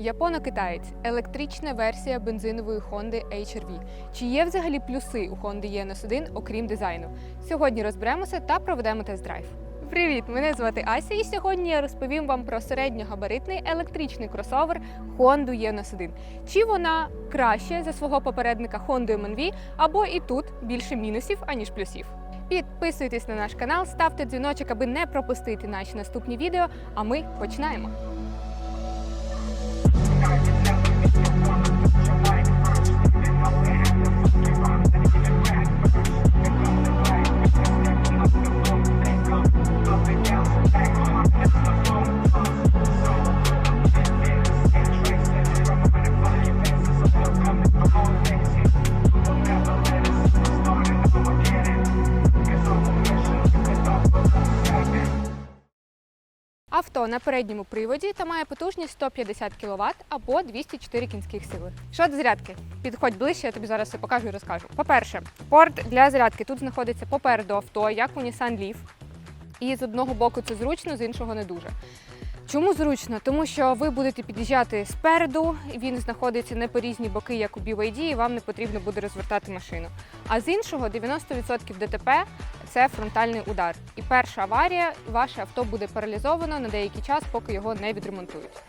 Японо-китаєць електрична версія бензинової Honda HR-V. Чи є взагалі плюси у Honda ENS1, окрім дизайну? Сьогодні розберемося та проведемо тест-драйв. Привіт! Мене звати Ася, і сьогодні я розповім вам про середньогабаритний електричний кросовер Honda ENS1. Чи вона краще за свого попередника Honda MNV, або і тут більше мінусів, аніж плюсів. Підписуйтесь на наш канал, ставте дзвіночок, аби не пропустити наші наступні відео. А ми починаємо. me. На передньому приводі та має потужність 150 кВт або 204 кінських сили. Щодо зарядки, підходь ближче, я тобі зараз все покажу і розкажу. По-перше, порт для зарядки тут знаходиться попереду авто, як у Nissan Leaf. І з одного боку це зручно, з іншого не дуже. Чому зручно? Тому що ви будете під'їжджати спереду, він знаходиться не по різні боки, як у BYD, і вам не потрібно буде розвертати машину. А з іншого 90% ДТП це фронтальний удар. І перша аварія, ваше авто буде паралізовано на деякий час, поки його не відремонтують.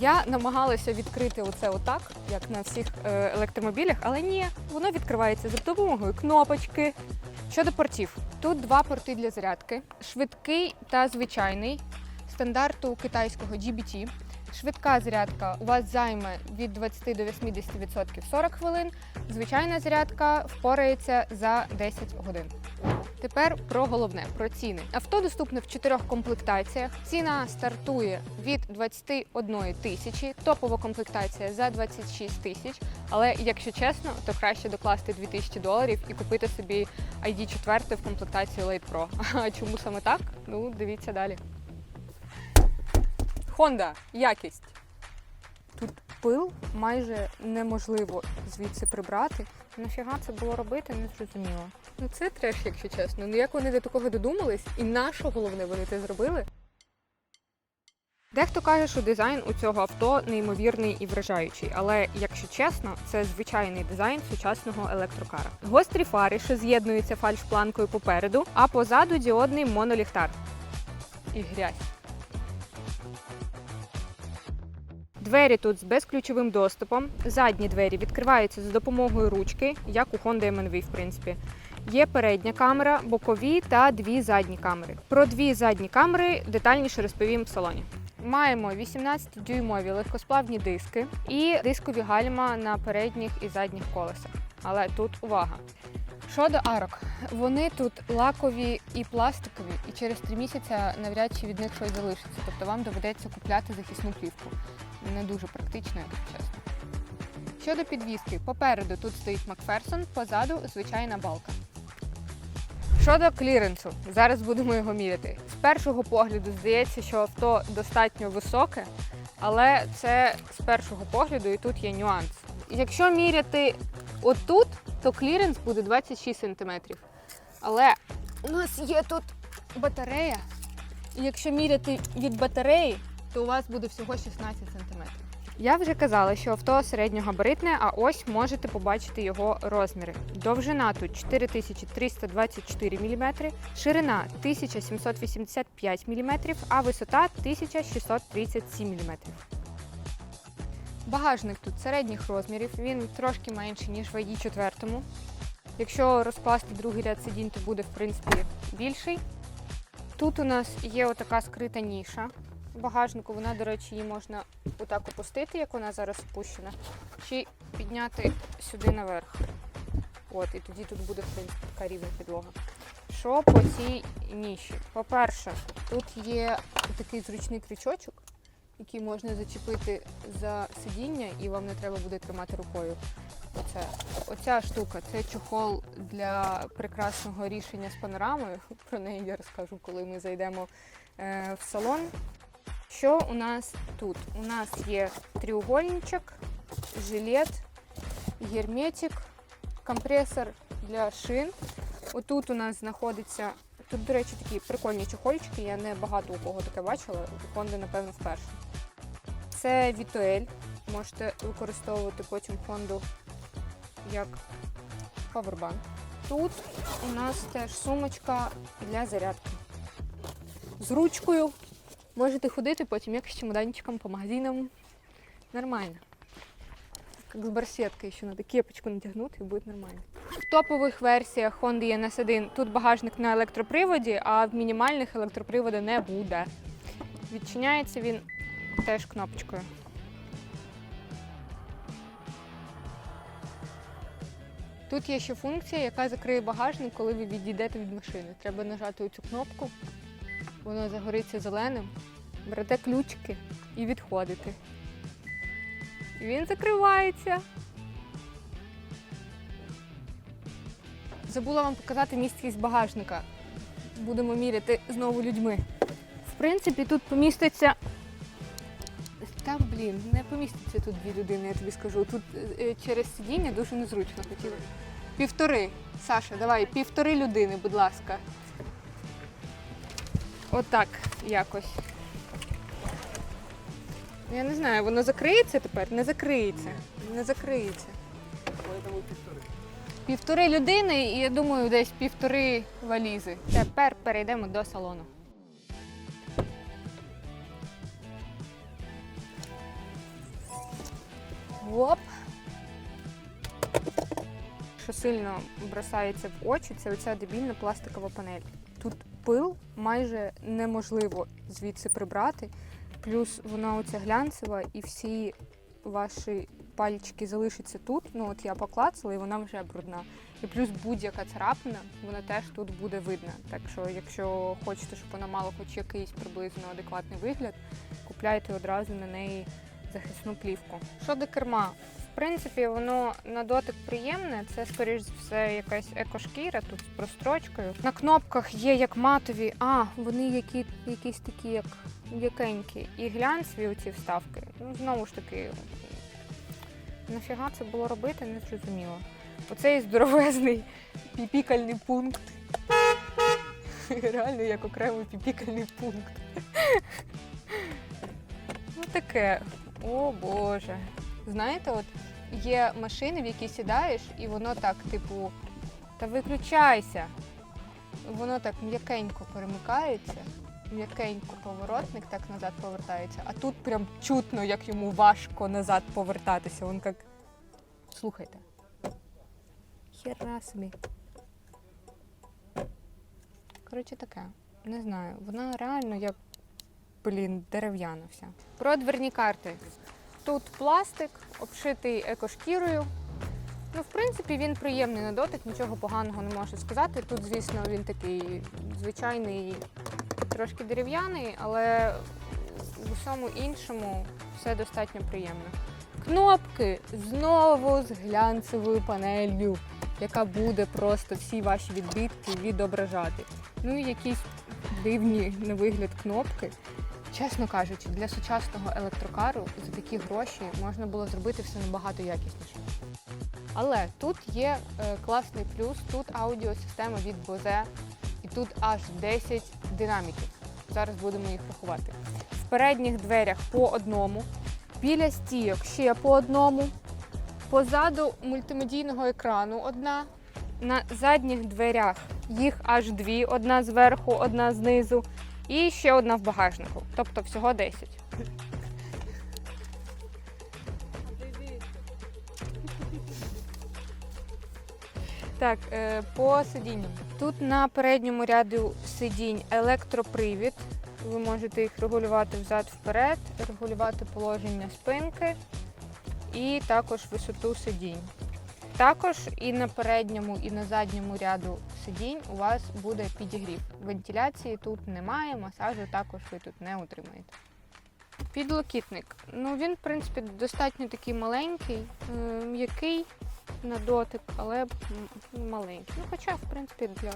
Я намагалася відкрити оце отак, як на всіх е, електромобілях, але ні, воно відкривається за допомогою кнопочки. Щодо портів, тут два порти для зарядки: швидкий та звичайний стандарту китайського GBT. Швидка зарядка у вас займе від 20 до 80% 40 хвилин. Звичайна зарядка впорається за 10 годин. Тепер про головне про ціни. Авто доступне в чотирьох комплектаціях. Ціна стартує від 21 тисячі, топова комплектація за 26 тисяч. Але якщо чесно, то краще докласти 2000 доларів і купити собі ID 4 в комплектації Lite Pro. А чому саме так? Ну дивіться далі. Honda якість. Тут пил майже неможливо звідси прибрати. Нафіга це було робити, не зрозуміло. Ну це треш, якщо чесно. Ну як вони до такого додумались, і на що головне вони це зробили? Дехто каже, що дизайн у цього авто неймовірний і вражаючий, але якщо чесно, це звичайний дизайн сучасного електрокара. Гострі фари, що з'єднуються фальшпланкою попереду, а позаду діодний моноліхтар. І грязь. Двері тут з безключовим доступом. Задні двері відкриваються за допомогою ручки, як у Honda MNV, в принципі. Є передня камера, бокові та дві задні камери. Про дві задні камери детальніше розповім в салоні. Маємо 18-дюймові легкосплавні диски і дискові гальма на передніх і задніх колесах. Але тут увага! Щодо арок, вони тут лакові і пластикові, і через три місяці навряд чи від них щось залишиться. Тобто вам доведеться купляти захисну плівку. Не дуже практично, якщо чесно. Щодо підвіски, попереду тут стоїть Макферсон, позаду звичайна балка. Щодо кліренсу, зараз будемо його міряти. З першого погляду здається, що авто достатньо високе, але це з першого погляду і тут є нюанс. Якщо міряти отут, то кліренс буде 26 см. Але у нас є тут батарея. І якщо міряти від батареї, то у вас буде всього 16 см. Я вже казала, що авто середньогабаритне, а ось можете побачити його розміри. Довжина тут 4324 мм, ширина 1785 мм, а висота 1637 мм. Багажник тут середніх розмірів, він трошки менший, ніж в ID 4. Якщо розкласти другий ряд сидінь, то буде в принципі більший. Тут у нас є отака скрита ніша багажнику. Вона, до речі, її можна отак опустити, як вона зараз спущена, чи підняти сюди наверх. От, і тоді тут буде, в принципі, така рівна підлога. Що по цій ніші? По-перше, тут є такий зручний крючочок, який можна зачепити за сидіння, і вам не треба буде тримати рукою. Оце. Оця штука це чохол для прекрасного рішення з панорамою. Про неї я розкажу, коли ми зайдемо е, в салон. Що у нас тут? У нас є треугольничок, жилет, герметик, компресор для шин. Отут у нас знаходиться. Тут, до речі, такі прикольні чохольчики. Я не багато у кого таке бачила. У напевно, вперше. Це Вітуель. Можете використовувати потім Хонду як павербанк. Тут у нас теж сумочка для зарядки. З ручкою. Можете ходити потім як з чемоданчиком по магазинам. Нормально. Как с барсеткой еще надо кепочку натягнути і буде нормально. В топових версіях Honda NS1 тут багажник на електроприводі, а в мінімальних електроприводу не буде. Відчиняється він теж кнопочкою. Тут є ще функція, яка закриє багажник, коли ви відійдете від машини. Треба нажати цю кнопку, воно загориться зеленим, берете ключики і відходите. І Він закривається. Забула вам показати місткість багажника. Будемо міряти знову людьми. В принципі, тут поміститься. Та блін, не поміститься тут дві людини, я тобі скажу. Тут е, через сидіння дуже незручно хотіла. Півтори. Саша, давай, півтори людини, будь ласка. Отак якось. Я не знаю, воно закриється тепер? Не закриється. Не закриється. Півтори людини і я думаю, десь півтори валізи. Тепер перейдемо до салону. Оп. Що сильно бросається в очі, це оця дебільна пластикова панель. Тут пил майже неможливо звідси прибрати. Плюс вона оця глянцева, і всі ваші пальчики залишаться тут. Ну от я поклацала, і вона вже брудна. І плюс будь-яка царапина, вона теж тут буде видна. Так що, якщо хочете, щоб вона мала хоч якийсь приблизно адекватний вигляд, купляйте одразу на неї захисну плівку. Щодо керма, в принципі, воно на дотик приємне. Це, скоріш за все, якась екошкіра тут з прострочкою. На кнопках є як матові, а вони які, якісь такі, як м'якенькі, і глянцеві оці вставки. Ну, знову ж таки, нафіга це було робити, не зрозуміло. Оцей здоровезний піпікальний пункт. Реально як окремий піпікальний пункт. Ну таке. О Боже. Знаєте, от є машини, в які сідаєш, і воно так, типу, та виключайся. Воно так м'якенько перемикається, м'якенько поворотник так назад повертається, а тут прям чутно, як йому важко назад повертатися. Він як. Слухайте. Хера собі. Коротше, таке. Не знаю. Вона реально як, блін, дерев'яна вся. Про дверні карти. Тут пластик, обшитий екошкірою. Ну, в принципі, він приємний на дотик, нічого поганого не можу сказати. Тут, звісно, він такий звичайний, трошки дерев'яний, але в усьому іншому все достатньо приємно. Кнопки знову з глянцевою панелью, яка буде просто всі ваші відбитки відображати. Ну і якісь дивні на вигляд кнопки. Чесно кажучи, для сучасного електрокару за такі гроші можна було зробити все набагато якісніше. Але тут є е, класний плюс, тут аудіосистема від Bose, і тут аж 10 динаміків. Зараз будемо їх рахувати. В передніх дверях по одному, біля стійок ще по одному, позаду мультимедійного екрану одна, на задніх дверях їх аж дві, одна зверху, одна знизу, і ще одна в багажнику. Тобто всього 10. Так, е, по сидінню. Тут на передньому ряду сидінь електропривід. Ви можете їх регулювати взад-вперед, регулювати положення спинки і також висоту сидінь. Також і на передньому, і на задньому ряду сидінь у вас буде підігрів. Вентиляції тут немає, масажу також ви тут не отримаєте. Підлокітник. Ну він, в принципі, достатньо такий маленький, м'який на дотик, але маленький. Ну, хоча, в принципі, для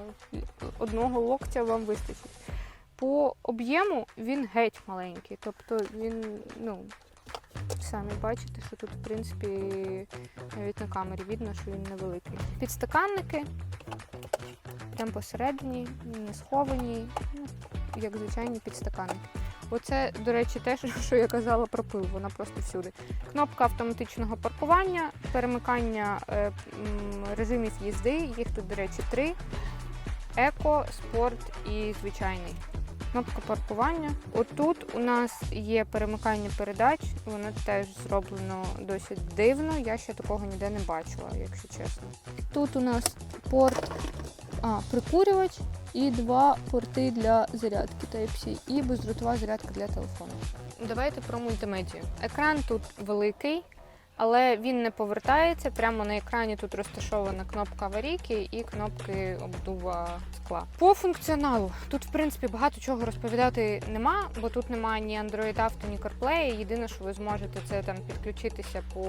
одного локтя вам вистачить. По об'єму він геть маленький, тобто він ну, самі бачите, що тут, в принципі, навіть на камері видно, що він невеликий. Підстаканники, прямо посередині, не сховані, ну, як звичайні підстаканники. Оце, до речі, те, що я казала про пил, вона просто всюди. Кнопка автоматичного паркування, перемикання е, режимів їзди, їх тут, до речі, три: еко, спорт і звичайний. Кнопка паркування. Отут у нас є перемикання передач, воно теж зроблено досить дивно. Я ще такого ніде не бачила, якщо чесно. Тут у нас порт, а, прикурювач і два порти для зарядки Type-C і бездротова зарядка для телефону. Давайте про мультимедію. Екран тут великий, але він не повертається. Прямо на екрані тут розташована кнопка аварійки і кнопки обдува скла. По функціоналу тут, в принципі, багато чого розповідати нема, бо тут немає ні Android Auto, ні CarPlay. Єдине, що ви зможете, це там підключитися по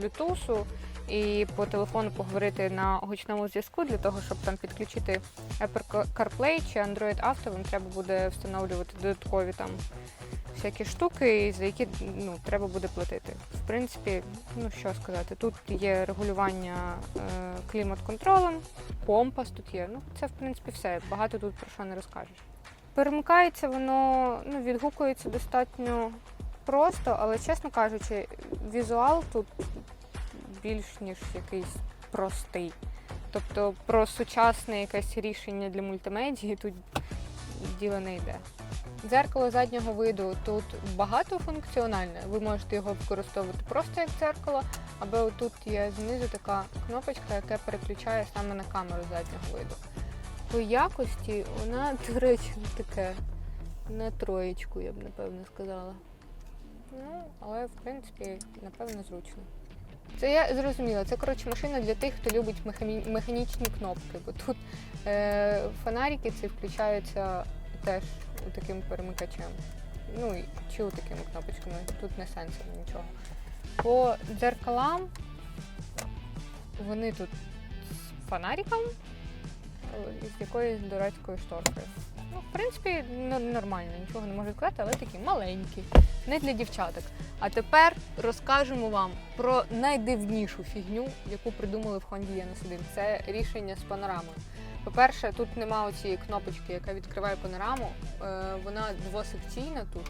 Bluetooth і по телефону поговорити на гучному зв'язку для того, щоб там підключити Apple CarPlay чи Android Auto, вам треба буде встановлювати додаткові там всякі штуки, за які ну, треба буде платити. В принципі, ну що сказати, тут є регулювання е, клімат-контролем, компас тут є. Ну, це в принципі все. Багато тут про що не розкажеш. Перемикається воно, ну, відгукується достатньо просто, але чесно кажучи, візуал тут більш ніж якийсь простий. Тобто про сучасне якесь рішення для мультимедії тут діло не йде. Дзеркало заднього виду тут багатофункціональне. Ви можете його використовувати просто як дзеркало, або тут є знизу така кнопочка, яка переключає саме на камеру заднього виду. По якості вона, до речі, таке на троєчку, я б напевно сказала. Ну, але в принципі, напевно, зручно. Це я зрозуміла. Це коротше машина для тих, хто любить мехамі- механічні кнопки, бо тут е, фонарики ці включаються теж таким перемикачем. Ну і чи такими кнопочками. Тут не сенсор нічого. По дзеркалам вони тут з фонариком е, і з якоюсь дурацькою шторкою. Ну, в принципі, нормально, нічого не можу сказати, але такі маленькі, не для дівчаток. А тепер розкажемо вам про найдивнішу фігню, яку придумали в Honda NS1. Це рішення з панорамою. По-перше, тут нема оцієї кнопочки, яка відкриває панораму. Е, вона двосекційна тут.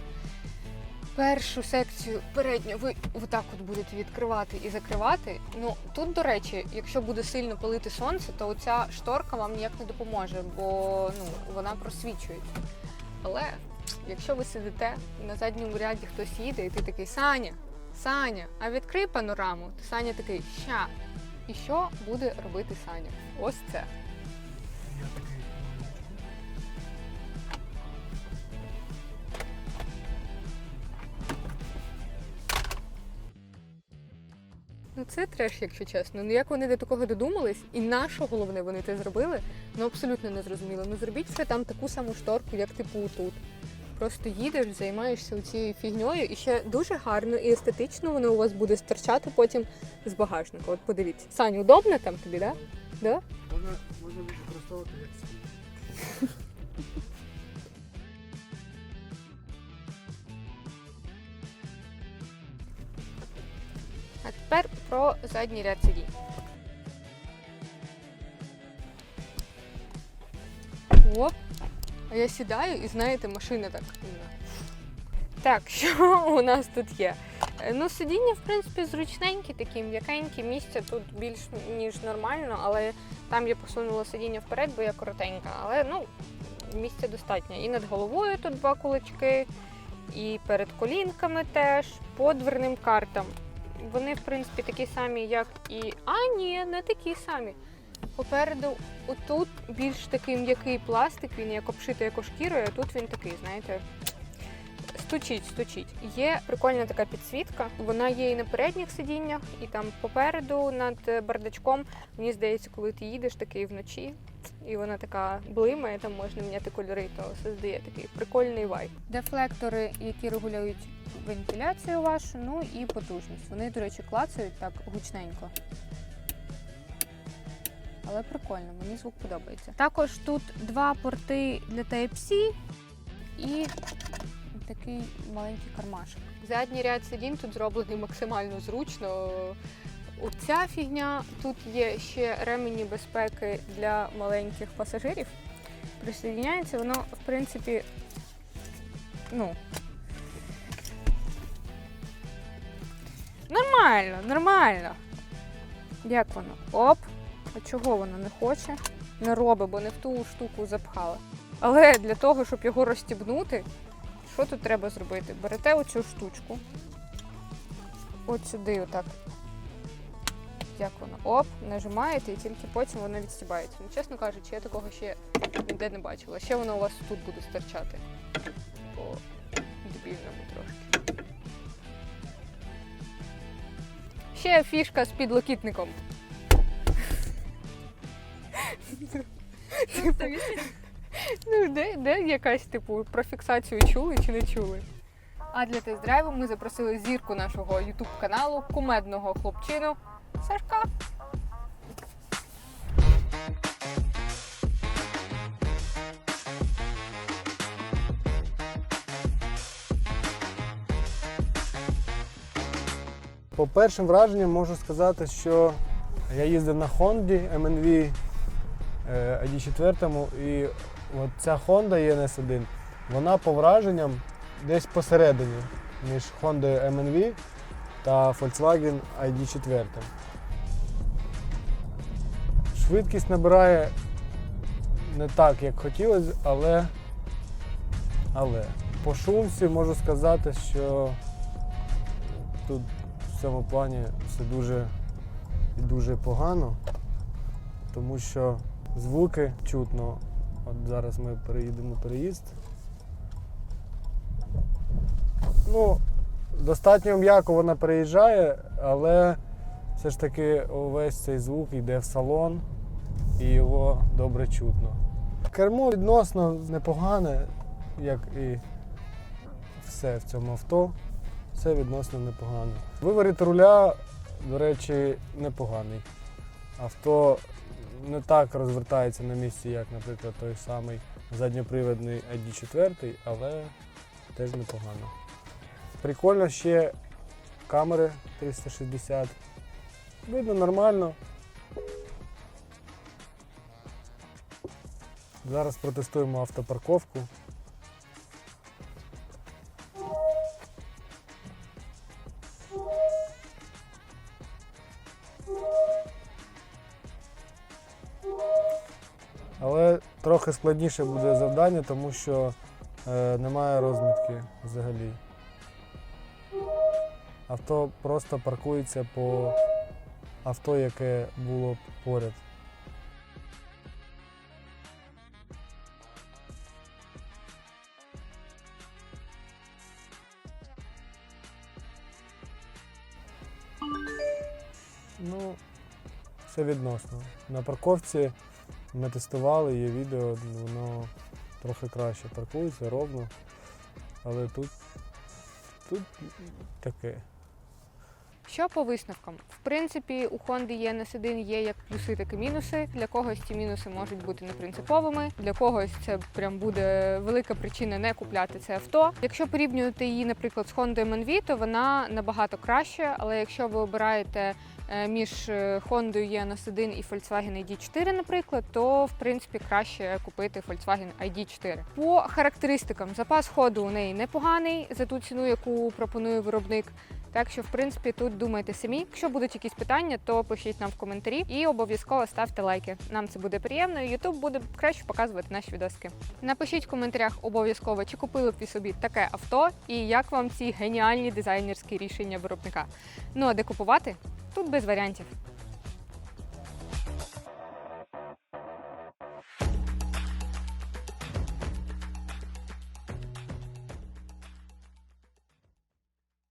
Першу секцію передню ви отак от будете відкривати і закривати. Ну тут, до речі, якщо буде сильно палити сонце, то оця шторка вам ніяк не допоможе, бо ну, вона просвічується. Але якщо ви сидите на задньому ряді, хтось їде, і ти такий Саня, Саня, а відкрий панораму. То Саня такий ща. І що буде робити Саня? Ось це. Ну це треш, якщо чесно. Ну як вони до такого додумались, і на що головне вони це зробили, ну абсолютно не зрозуміло. Ну зробіть ще там таку саму шторку, як типу тут. Просто їдеш, займаєшся цією фігньою, і ще дуже гарно і естетично воно у вас буде стирчати потім з багажника. От подивіться. Саню, удобно там тобі, да? Да? Можна, можна використовувати як. А тепер про задній ряд сидінь. Оп. А я сідаю і знаєте, машина так. Так, що у нас тут є? Е, Ну, сидіння, в принципі, зручненькі, такі м'якенькі. Місця тут більш ніж нормально, але там я посунула сидіння вперед, бо я коротенька. Але ну, місця достатньо. І над головою тут два кулачки, і перед колінками теж, по дверним картам. Вони, в принципі, такі самі, як і. А, ні, не такі самі. Попереду отут більш такий м'який пластик, він як обшитий екошкірою, а тут він такий, знаєте. Стучить, стучить. Є прикольна така підсвітка. Вона є і на передніх сидіннях, і там попереду над бардачком. Мені здається, коли ти їдеш такий вночі, і вона така блимає, там можна міняти кольори, то создає такий прикольний вайб. Дефлектори, які регулюють вентиляцію вашу, ну і потужність. Вони, до речі, клацають так гучненько. Але прикольно, мені звук подобається. Також тут два порти для Type-C і такий маленький кармашок. Задній ряд сидінь тут зроблений максимально зручно. Оця фігня, тут є ще ремені безпеки для маленьких пасажирів. Присоединяється воно, в принципі, ну. Нормально, нормально. Як воно? Оп. А чого воно не хоче? Не робить, бо не в ту штуку запхала. Але для того, щоб його розстібнути, що тут треба зробити? Берете оцю штучку. От сюди, отак. Як воно? Оп, нажимаєте і тільки потім воно відстібається. Ну, чесно кажучи, я такого ще ніде не бачила. Ще воно у вас тут буде стирчати. По дебільному трошки. Ще фішка з підлокітником. Ну, де, де якась типу про фіксацію чули чи не чули? А для тест-драйву ми запросили зірку нашого ютуб каналу, кумедного хлопчину Сашка. По першим враженням можу сказати, що я їздив на Honda MNV ID4 і от ця Honda ENS1, вона по враженням десь посередині між Honda MNV та Volkswagen ID4. Швидкість набирає не так, як хотілося, але, але по шумці можу сказати, що тут в цьому плані все дуже і дуже погано, тому що звуки чутно. От зараз ми переїдемо переїзд. Ну, достатньо м'яко вона переїжджає, але все ж таки увесь цей звук йде в салон і його добре чутно. Кермо відносно непогане, як і все в цьому авто. Все відносно непогано. Виворіт руля, до речі, непоганий. Авто не так розвертається на місці, як, наприклад, той самий задньопривідний ID4, але теж непогано. Прикольно ще камери 360. Видно нормально. Зараз протестуємо автопарковку. Трохи складніше буде завдання, тому що е, немає розмітки взагалі. Авто просто паркується по авто, яке було поряд. Ну, все відносно. На парковці ми тестували, є відео, воно трохи краще паркується, ровно. Але тут, тут таке. Що по висновкам? В принципі, у Honda є на 1 є як плюси, так і мінуси. Для когось ці мінуси можуть бути непринциповими, для когось це прям буде велика причина не купляти це авто. Якщо порівнювати її, наприклад, з Honda MNV, то вона набагато краще. Але якщо ви обираєте між е, Honda ENS 1 і Volkswagen ID4, наприклад, то в принципі краще купити Volkswagen ID4. По характеристикам запас ходу у неї непоганий за ту ціну, яку пропонує виробник. Так що, в принципі, тут думайте самі. Якщо будуть якісь питання, то пишіть нам в коментарі і обов'язково ставте лайки. Нам це буде приємно, і YouTube буде краще показувати наші відоски. Напишіть в коментарях обов'язково, чи купили б ви собі таке авто, і як вам ці геніальні дизайнерські рішення виробника. Ну а де купувати? Тут без варіантів.